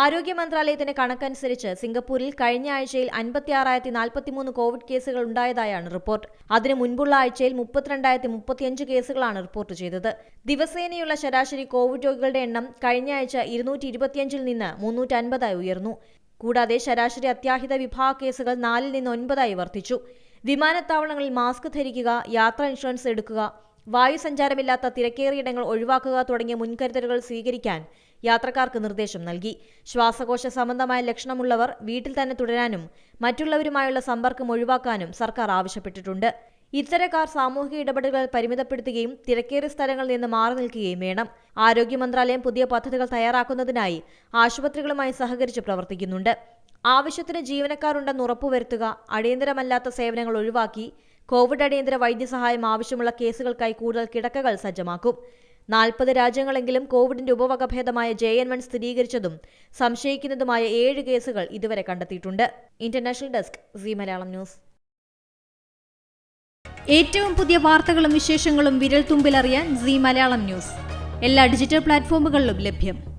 ആരോഗ്യ മന്ത്രാലയത്തിന്റെ കണക്കനുസരിച്ച് സിംഗപ്പൂരിൽ കഴിഞ്ഞ ആഴ്ചയിൽ അൻപത്തിയാറായിരത്തി നാൽപ്പത്തിമൂന്ന് കോവിഡ് കേസുകൾ ഉണ്ടായതായാണ് റിപ്പോർട്ട്. അതിനു മുൻപുള്ള ആഴ്ചയിൽ മുപ്പത്തിരണ്ടായിരത്തി മുപ്പത്തിയഞ്ച് കേസുകളാണ് റിപ്പോർട്ട് ചെയ്തത്. ദിവസേനയുള്ള ശരാശരി കോവിഡ് രോഗികളുടെ എണ്ണം കഴിഞ്ഞ ആഴ്ച ഇരുന്നൂറ്റി ഇരുപത്തിയഞ്ചിൽ നിന്ന് മുന്നൂറ്റൻപതായി ഉയർന്നു. കൂടാതെ ശരാശരി അത്യാഹിത വിഭാഗ കേസുകൾ നാലിൽ നിന്ന് ഒൻപതായി വർദ്ധിച്ചു. വിമാനത്താവളങ്ങളിൽ മാസ്ക് ധരിക്കുക യാത്രാ ഇൻഷുറൻസ് എടുക്കുക വായുസഞ്ചാരമില്ലാത്ത തിരക്കേറിയിടങ്ങൾ ഒഴിവാക്കുക തുടങ്ങിയ മുൻകരുതലുകൾ സ്വീകരിക്കാൻ യാത്രക്കാർക്ക് നിർദ്ദേശം നൽകി. ശ്വാസകോശ സംബന്ധമായ ലക്ഷണമുള്ളവർ വീട്ടിൽ തന്നെ തുടരാനും മറ്റുള്ളവരുമായുള്ള സമ്പർക്കം ഒഴിവാക്കാനും സർക്കാർ ആവശ്യപ്പെട്ടിട്ടുണ്ട്. ഇത്തരക്കാർ സാമൂഹിക ഇടപെടലുകൾ പരിമിതപ്പെടുത്തുകയും തിരക്കേറിയ സ്ഥലങ്ങളിൽ നിന്ന് മാറി നിൽക്കുകയും വേണം. ആരോഗ്യ മന്ത്രാലയം പുതിയ പദ്ധതികൾ തയ്യാറാക്കുന്നതിനായി ആശുപത്രികളുമായി സഹകരിച്ച് പ്രവർത്തിക്കുന്നുണ്ട്. ആവശ്യത്തിന് ജീവനക്കാരുണ്ടെന്ന് ഉറപ്പുവരുത്തുക അടിയന്തരമല്ലാത്ത സേവനങ്ങൾ ഒഴിവാക്കി കോവിഡ് അടിയന്തര വൈദ്യസഹായം ആവശ്യമുള്ള കേസുകൾക്കായി കൂടുതൽ കിടക്കകൾ സജ്ജമാക്കും. നാൽപ്പത് രാജ്യങ്ങളെങ്കിലും കോവിഡിന്റെ ഉപവകഭേദമായ ജെ എൻ വൺ സ്ഥിരീകരിച്ചതും സംശയിക്കുന്നതുമായ ഏഴ് കേസുകൾ ഇതുവരെ കണ്ടെത്തിയിട്ടുണ്ട്. International desk C Malayalam news. ഏറ്റവും പുതിയ വാർത്തകളും വിശേഷങ്ങളും വിരൽ തുമ്പിലറിയാൻ സി മലയാളം ന്യൂസ്. എല്ലാ ഡിജിറ്റൽ പ്ലാറ്റ്ഫോമുകളിലും ലഭ്യം.